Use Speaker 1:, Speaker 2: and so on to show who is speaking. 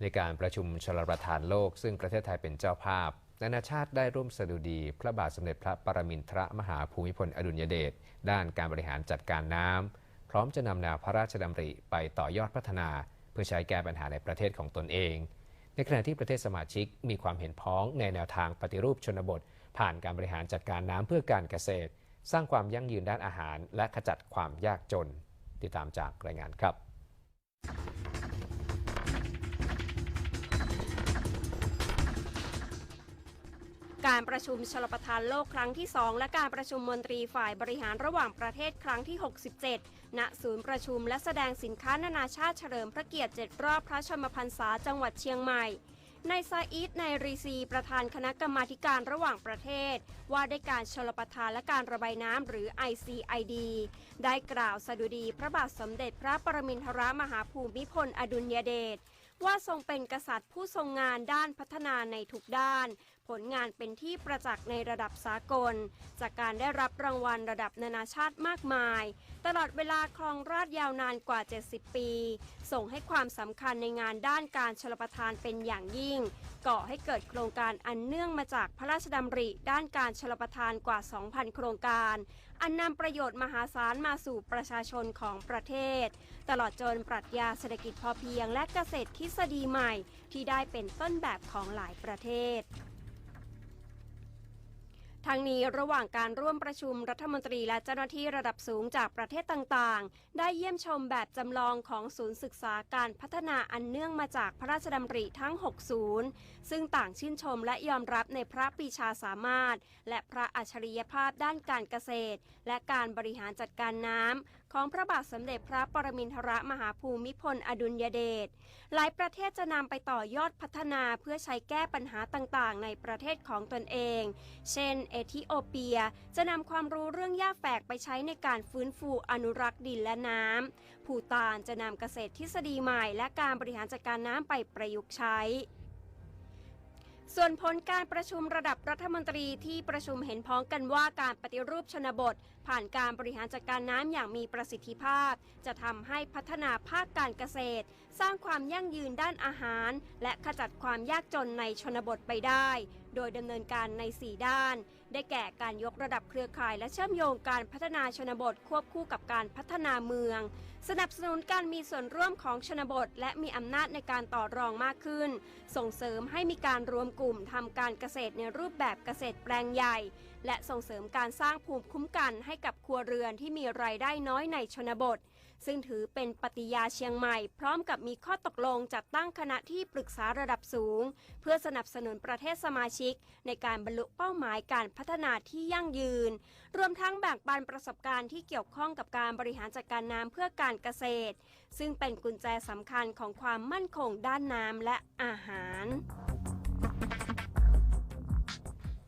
Speaker 1: ในการประชุมชลประทานโลก ซึ่งประเทศไทยเป็นเจ้าภาพ นานาชาติได้ร่วมสดุดี พระบาทสมเด็จพระปรมินทรมหาภูมิพลอดุลยเดชด้านการบริหารจัดการน้ำพร้อมจะนำแนวพระราชดำริไปต่อยอดพัฒนา เพื่อใช้แก้ปัญหาในประเทศของตนเอง ในขณะที่ประเทศสมาชิกมีความเห็นพ้องในแนวทางปฏิรูปชนบท ผ่านการบริหารจัดการน้ำเพื่อการเกษตร สร้างความยั่งยืนด้านอาหาร และขจัดความยากจน ติดตามจากรายงานครับ
Speaker 2: การประชุมชลประทานโลกครั้งที่ 2 และการประชุมมนตรีฝ่ายบริหารระหว่างประเทศครั้งที่ 67 ณ ศูนย์ประชุมและแสดงสินค้านานาชาติเฉลิมพระเกียรติ 7 รอบพระชนมพรรษาจังหวัดเชียงใหม่นายซาอิดในรีซี ประธานคณะกรรมาการระหว่างประเทศ ว่าด้วยการชลประทานและการระบายน้ำหรือ ICID ได้กล่าวสดุดีพระบาทสมเด็จพระปรมินทรมหาภูมิพลอดุลยเดช ว่าทรงเป็นกษัตริย์ผู้ทรงงานด้านพัฒนาในทุกด้าน ผลงานเป็นที่ประจักษ์ในระดับสากล จากการได้รับรางวัลระดับนานาชาติมากมาย ตลอดเวลาครองราชยาวนานกว่า 70 ปี ส่งให้ความสำคัญในงานด้านการชลประทานเป็นอย่างยิ่ง ก่อให้เกิดโครงการอันเนื่องมาจากพระราชดำริด้านการชลประทานกว่า 2,000 โครงการ อันนำประโยชน์มหาศาลมาสู่ประชาชนของประเทศ ตลอดจนปรัชญาเศรษฐกิจพอเพียงและเกษตรทฤษฎีใหม่ ที่ได้เป็นต้นแบบของหลายประเทศ ทั้งนี้ระหว่างการร่วมประชุมรัฐมนตรีและเจ้าหน้าที่ระดับสูงจากประเทศต่างๆ ได้เยี่ยมชมแบบจำลองของศูนย์ศึกษาการพัฒนาอันเนื่องมาจากพระราชดำริทั้ง6ศูนย์ซึ่งต่างชื่นชมและยอมรับในพระปีชาสามารถ และพระอัจฉริยภาพด้านการเกษตร และการบริหารจัดการน้ำของพระบาทสมเด็จพระปรมินทรมหาภูมิพลอดุลยเดชหลายประเทศจะนำไปต่อยอดพัฒนาเพื่อใช้แก้ปัญหาต่างๆ ในประเทศของตนเอง เช่นเอธิโอเปีย จะนำความรู้เรื่องหญ้าแฝกไปใช้ในการฟื้นฟูอนุรักษ์ดินและน้ำภูตานจะนำเกษตรทฤษฎีใหม่ และการบริหารจัดการน้ำไปประยุกต์ใช้ส่วนผลการประชุมระดับรัฐมนตรีที่ประชุมเห็นพ้องกันว่าการปฏิรูปชนบท ผ่านการบริหารจัดการน้ำอย่างมีประสิทธิภาพ จะทำให้พัฒนาภาคการเกษตร สร้างความยั่งยืนด้านอาหาร และขจัดความยากจนในชนบทไปได้ โดยดำเนินการใน 4 ด้าน ได้แก่การยกระดับเครือข่ายและเชื่อมโยงการพัฒนาชนบทควบคู่กับการพัฒนาเมือง สนับสนุนการมีส่วนร่วมของชนบท และมีอำนาจในการต่อรองมากขึ้น ส่งเสริมให้มีการรวมกลุ่มทำการเกษตรในรูปแบบเกษตรแปลงใหญ่ และส่งเสริมการสร้างภูมิคุ้มกันให้กับครัวเรือนที่มีรายได้น้อยในชนบท ซึ่งถือเป็นปฏิญาเชียงใหม่ พร้อมกับมีข้อตกลงจัดตั้งคณะที่ปรึกษาระดับสูง เพื่อสนับสนุนประเทศสมาชิก ในการบรรลุเป้าหมายการพัฒนาที่ยั่งยืน รวมทั้งแบ่งปันประสบการณ์ที่เกี่ยวข้องกับการบริหารจัดการน้ำเพื่อการเกษตร ซึ่งเป็นกุญแจสำคัญของความมั่นคงด้านน้ำและอาหาร